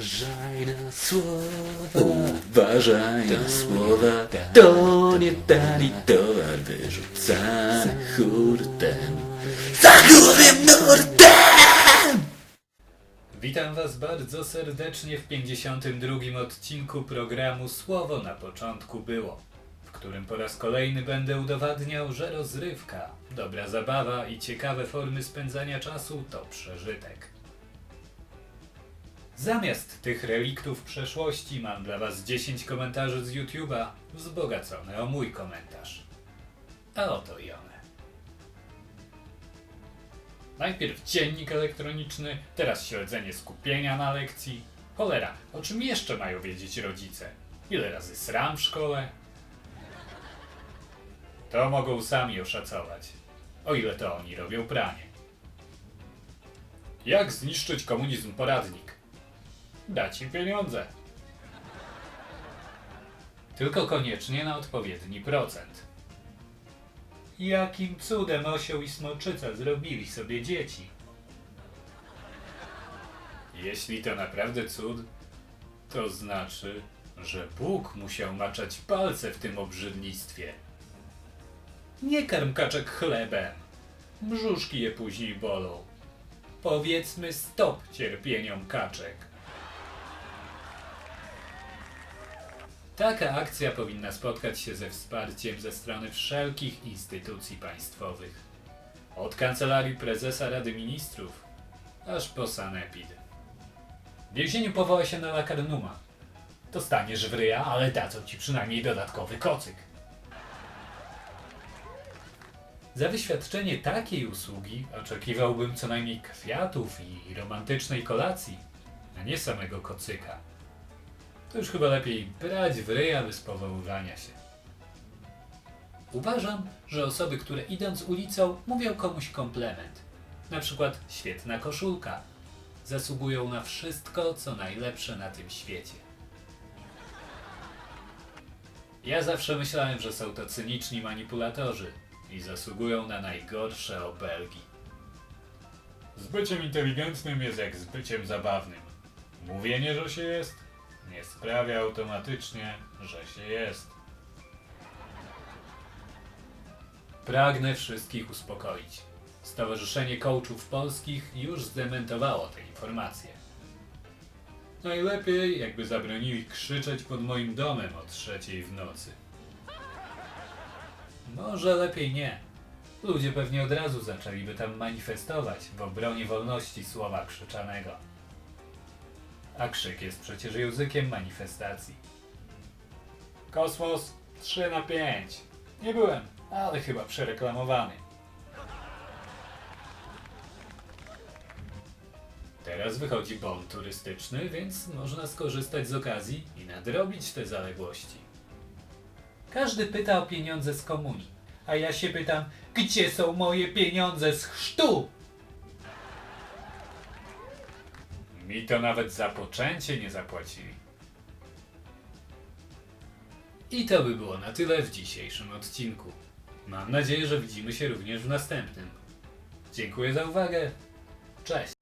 Uważaj na słowa, Uważaj na słowa, to nie dali towar wyrzuca hurtem. Za grubym nurtem! Witam Was bardzo serdecznie w 52 odcinku programu Słowo na początku było, w którym po raz kolejny będę udowadniał, że rozrywka, dobra zabawa i ciekawe formy spędzania czasu to przeżytek. Zamiast tych reliktów przeszłości mam dla Was 10 komentarzy z YouTube'a, wzbogacone o mój komentarz. A oto i one. Najpierw dziennik elektroniczny, teraz śledzenie skupienia na lekcji. Cholera, o czym jeszcze mają wiedzieć rodzice? Ile razy sram w szkole? To mogą sami oszacować. O ile to oni robią pranie. Jak zniszczyć komunizm poradnik? Dać im pieniądze. Tylko koniecznie na odpowiedni procent. Jakim cudem osioł i smoczyca zrobili sobie dzieci? Jeśli to naprawdę cud, to znaczy, że Bóg musiał maczać palce w tym obrzydlistwie. Nie karm kaczek chlebem. Brzuszki je później bolą. Powiedzmy stop cierpieniom kaczek. Taka akcja powinna spotkać się ze wsparciem ze strony wszelkich instytucji państwowych. Od kancelarii prezesa Rady Ministrów, aż po sanepid. W więzieniu powoła się na lakarnuma. Dostaniesz w ryja, ale dadzą ci przynajmniej dodatkowy kocyk. Za wyświadczenie takiej usługi oczekiwałbym co najmniej kwiatów i romantycznej kolacji, a nie samego kocyka. To już chyba lepiej brać w ryja bez powoływania się. Uważam, że osoby, które idąc ulicą mówią komuś komplement, na przykład świetna koszulka, zasługują na wszystko, co najlepsze na tym świecie. Ja zawsze myślałem, że są to cyniczni manipulatorzy i zasługują na najgorsze obelgi. Z byciem inteligentnym jest jak z byciem zabawnym. Mówienie, że się jest, nie sprawia automatycznie, że się jest. Pragnę wszystkich uspokoić. Stowarzyszenie Coachów Polskich już zdementowało te informacje. Najlepiej, jakby zabronili krzyczeć pod moim domem o trzeciej w nocy. Może lepiej nie. Ludzie pewnie od razu zaczęliby tam manifestować w obronie wolności słowa krzyczanego. A krzyk jest przecież językiem manifestacji. Kosmos 3 na 5. Nie byłem, ale chyba przereklamowany. Teraz wychodzi bon turystyczny, więc można skorzystać z okazji i nadrobić te zaległości. Każdy pyta o pieniądze z komunii, a ja się pytam, gdzie są moje pieniądze z chrztu? Mi to nawet za poczęcie nie zapłacili. I to by było na tyle w dzisiejszym odcinku. Mam nadzieję, że widzimy się również w następnym. Dziękuję za uwagę. Cześć.